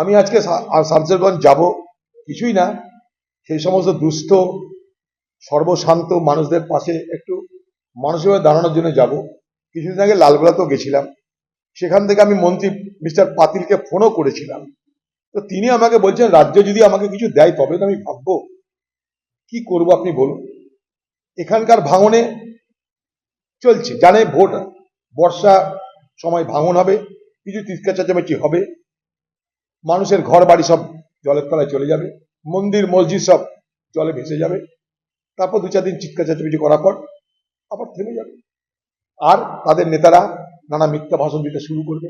আমি আজকে শামসেরগঞ্জ যাব। কিছুই না। সেই সমস্ত দুস্থ, সর্বশান্ত মানুষদের পাশে একটু মানসিকভাবে দাঁড়ানোর জন্য যাব। কিছুদিন আগে লালগোলাতেও গেছিলাম। সেখান থেকে আমি মন্ত্রী মিস্টার পাতিলকে ফোনও করেছিলাম। তো তিনি আমাকে বলছেন, রাজ্য যদি আমাকে কিছু দেয়, তবে তো আমি ভাববো। কি করব আপনি বলুন? এখানকার ভাঙনে চলছে। জানে ভোট, বর্ষা সময় ভাঙন হবে, কিছু তিস্কা চেঁচামেচি হবে। মানুষের ঘর বাড়ি সব জলের তলায় চলে যাবে, মন্দির, মসজিদ সব জলে ভেসে যাবে। তারপর দু চার দিন চিৎকার চেঁচামেচি করার পর আবার থেমে যাবে। আর তাদের নেতারা নানা মিথ্যা ভাষণ দিতে শুরু করবে।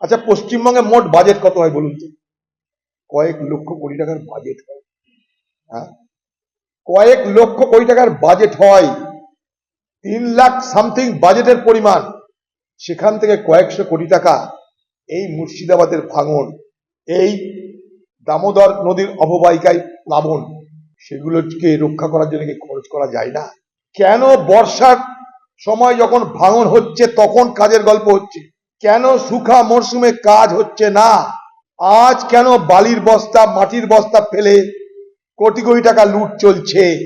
আচ্ছা পশ্চিমবঙ্গে মোট বাজেট কত হয় বলুন তো? কয়েক লক্ষ কোটি টাকার বাজেট হয়। হ্যাঁ? কয়েক লক্ষ কোটি টাকার বাজেট হয়। তিন লাখ সামথিং বাজেটের পরিমাণ। সেখান থেকে কয়েকশো কোটি টাকা এই মুর্শিদাবাদের ভাঙন। এই দামোদর নদীর অববাহিকায় প্লাবন, সেগুলোকে রক্ষা করার জন্য কি খরচ করা যায় না? কেন বর্ষার সময় যখন ভাঙন হচ্ছে, তখন কাজের গল্প হচ্ছে। কেন সুখা মরশুমে কাজ হচ্ছে না? আজ কেন বালির বস্তা, মাটির বস্তা ফেলে কোটি কোটি টাকা লুট চলছে?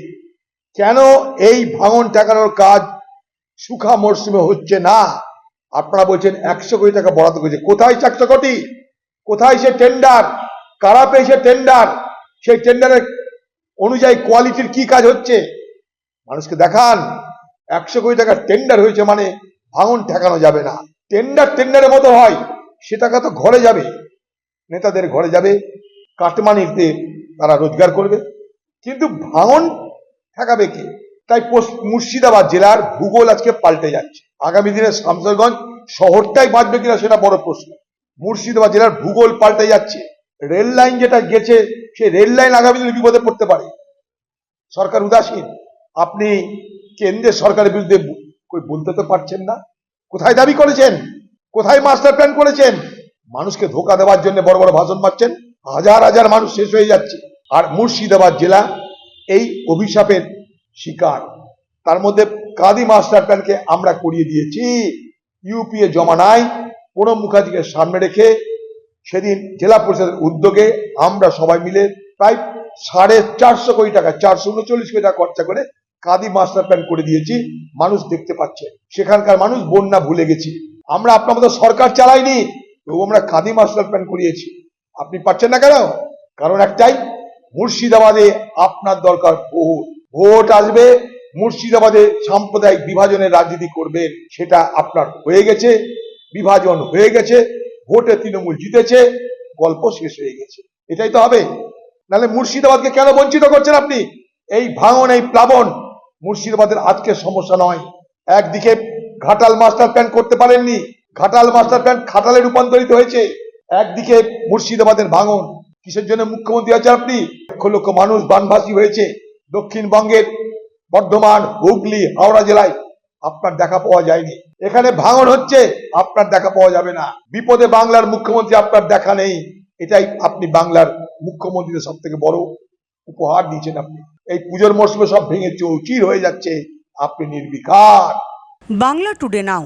কেন এই ভাঙন ঠেকানোর কাজ সুখা মরশুমে হচ্ছে না? আপনারা বলছেন একশো কোটি টাকা বরাদ্দ করেছে। কোথায় একশো কোটি? কোথায় সে টেন্ডার কারা পেয়েছে টেন্ডার সেই টেন্ডারের অনুযায়ী কোয়ালিটির কি কাজ হচ্ছে? মানুষকে দেখান। একশো কোটি টাকার টেন্ডার হয়েছে মানে ভাঙন ঠেকানো যাবে না। টেন্ডার টেন্ডারের মতো হয়, সে টাকা তো ঘরে যাবে। নেতাদের ঘরে যাবে কাটমানিতে তারা রোজগার করবে। কিন্তু ভাঙন ঠেকাবে কে? তাই মুর্শিদাবাদ জেলার ভূগোল আজকে পাল্টে যাচ্ছে। আগামী দিনে শামসরগঞ্জ শহরটাই বাঁচবে কিনা সেটা বড় প্রশ্ন। মুর্শিদাবাদ জেলার ভূগোল পাল্টে যাচ্ছে। রেল লাইন যেটা গেছে, সেই রেল লাইন আগামী দিনে বিপদে পড়তে পারে। সরকার উদাসীন। আপনি কেন্দ্রের সরকারের বিরুদ্ধে বলতে তো পারছেন না। কোথায় দাবি করেছেন? কোথায় মাস্টার প্ল্যান করেছেন? মানুষকে ধোকা দেওয়ার জন্য বড় বড় ভাষণ মারছেন। হাজার হাজার মানুষ শেষ হয়ে যাচ্ছে। আর মুর্শিদাবাদ জেলা এই অভিশাপের শিকার। তার মধ্যে কাদি মাস্টার প্ল্যানকে আমরা করিয়ে দিয়েছি। ইউপিএ জমানায় প্রণব মুখার্জিকে সামনে রেখে সেদিন জেলা পরিষদের উদ্যোগে আমরা সবাই মিলে প্রায় সাড়ে চারশো কোটি টাকা, চারশো উনচল্লিশ কোটি টাকা খরচা করে কাদি মাস্টার প্ল্যান করে দিয়েছি। মানুষ দেখতে পাচ্ছে। সেখানকার মানুষ বন্যা ভুলে গেছি। আমরা আপনার মতো সরকার চালাইনি, তবু আমরা কাদি মাস্টার প্ল্যান করিয়েছি। আপনি পাচ্ছেন না কেন? কারণ একটাই, মুর্শিদাবাদে আপনার দরকার ভোট। ভোট আসবে, মুর্শিদাবাদে সাম্প্রদায়িক বিভাজনের রাজনীতি করবেন সেটা আপনার হয়ে গেছে। বিভাজন হয়ে গেছে, ভোটে তৃণমূল জিতেছে, গল্প শেষ হয়ে গেছে। এটাই তো হবে। নাহলে মুর্শিদাবাদকে কেন বঞ্চিত করছেন আপনি? এই ভাঙন, এই প্লাবন মুর্শিদাবাদের আজকের সমস্যা নয়। একদিকে ঘাটাল মাস্টার প্ল্যান করতে পারেননি, ঘাটাল মাস্টার প্ল্যান খাটালে রূপান্তরিত হয়েছে। একদিকে মুর্শিদাবাদের ভাঙন, কিসের জন্য মুখ্যমন্ত্রী আছে আপনি? লক্ষ লক্ষ মানুষ বানভাসী হয়েছে। দক্ষিণবঙ্গের বর্ধমান, হুগলি, হাওড়া জেলায় আপনার দেখা পাওয়া যায়নি। এখানে ভাঙন হচ্ছে, আপনার দেখা পাওয়া যাবে না। বিপদে বাংলার মুখ্যমন্ত্রী আপনার দেখা নেই। এটাই আপনি বাংলার মুখ্যমন্ত্রীদের সব থেকে বড় উপহার দিয়েছেন আপনি। এই পুজোর মরশুমে সব ভেঙে চৌচির হয়ে যাচ্ছে। আপনি নির্বিকার। Bangla today now.